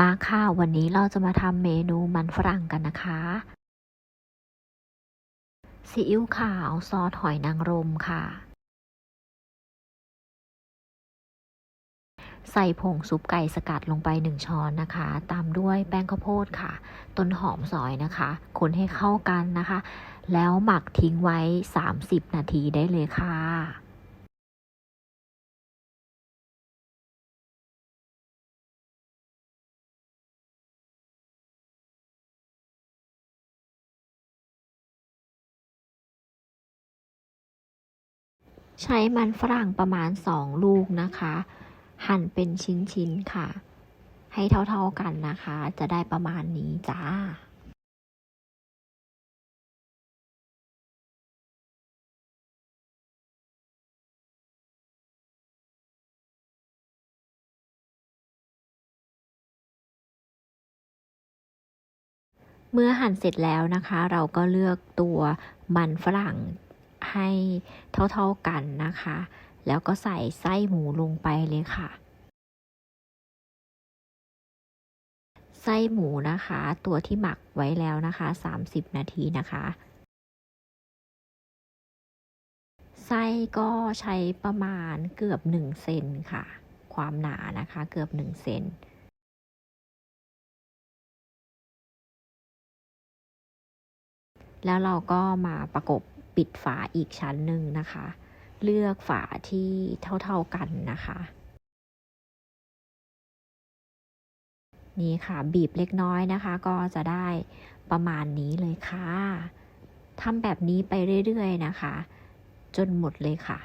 มาค่ะ วันนี้เราจะมาทำเมนูมันฝรั่งกันนะคะซีอิ๊วขาวซอสหอยนางรมค่ะ ใส่ผงซุปไก่สกัดลงไป1ช้อนนะคะ ตามด้วยแป้งข้าวโพดค่ะ ต้นหอมซอยนะคะ คนให้เข้ากันนะคะ แล้วหมักทิ้งไว้ 30 นาทีได้เลยค่ะ ใช้มันฝรั่งประมาณ 2 ลูกนะคะ หั่นเป็นชิ้นๆค่ะ ให้เท่าๆกันนะคะ จะได้ประมาณนี้จ้าเมื่อหั่นเสร็จแล้วนะคะ เราก็เลือกตัวมันฝรั่ง ให้เท่าๆกันนะคะ แล้วก็ใส่ไส้หมูลงไปเลยค่ะ ไส้หมูนะคะ ตัวที่หมักไว้แล้วนะคะ 30 นาทีนะคะไส้ก็ใช้ประมาณเกือบ1เซนค่ะ ความหนานะคะเกือบ1เซนแล้วเราก็มาประกบ ปิดฝาอีกชั้นหนึ่งนะคะ เลือกฝาที่เท่าๆกันนะคะ นี่ค่ะบีบเล็กน้อยนะคะ ก็จะได้ประมาณนี้เลยค่ะทำแบบนี้ไปเรื่อยๆนะคะ จนหมดเลยค่ะ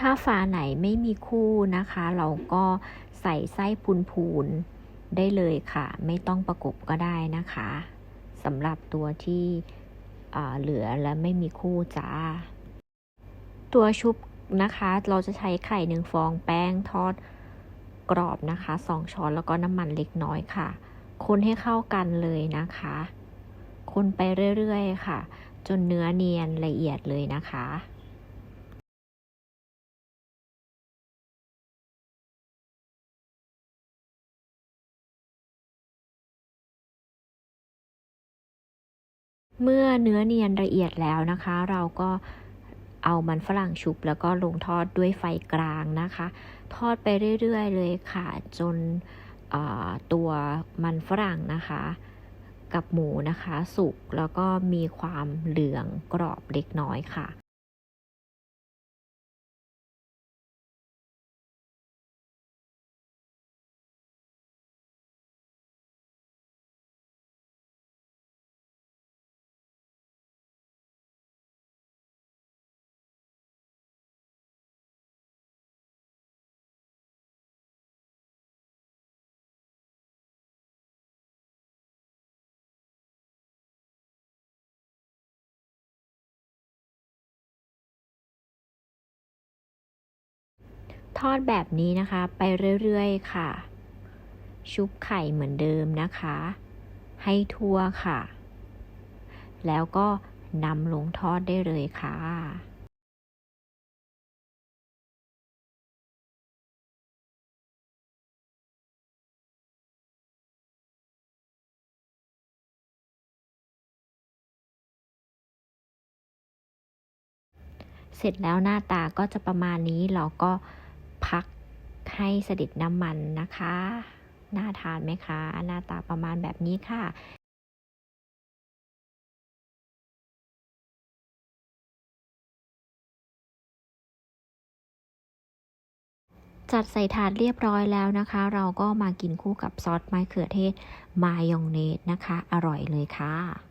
ถ้าฝาไหนไม่มีคู่นะคะ เราก็ใส่ไส้พูนๆได้เลยค่ะ ไม่ต้องประกบก็ได้นะคะสำหรับตัวที่เหลือและไม่มีคู่จ้า ตัวชุบนะคะ เราจะใช้ไข่หนึ่งฟองแป้งทอดกรอบนะคะสองช้อนแล้วก็น้ำมันเล็กน้อยค่ะ คนให้เข้ากันเลยนะคะ คนไปเรื่อยๆค่ะ จนเนื้อเนียนละเอียดเลยนะคะ เมื่อเนื้อเนียนละเอียดแล้วนะคะ เราก็เอามันฝรั่งชุบแล้วก็ลงทอดด้วยไฟกลางนะคะ ทอดไปเรื่อยๆ เลยค่ะ จนตัวมันฝรั่งนะคะ กับหมูนะคะ สุกแล้วก็มีความเหลืองกรอบเล็กน้อยค่ะ ทอดแบบนี้นะคะ ไปเรื่อยๆค่ะ ชุบไข่เหมือนเดิมนะคะ ให้ทั่วค่ะ แล้วก็นำลงทอดได้เลยค่ะเสร็จแล้วหน้าตาก็จะประมาณนี้เราก็ ให้สด็จน้ำมันนะคะ น่าทานไหมคะ หน้าตาประมาณแบบนี้ค่ะจัดใส่ถาดเรียบร้อยแล้วนะคะ เราก็มากินคู่กับซอสมะเขือเทศมายองเนสนะคะ อร่อยเลยค่ะ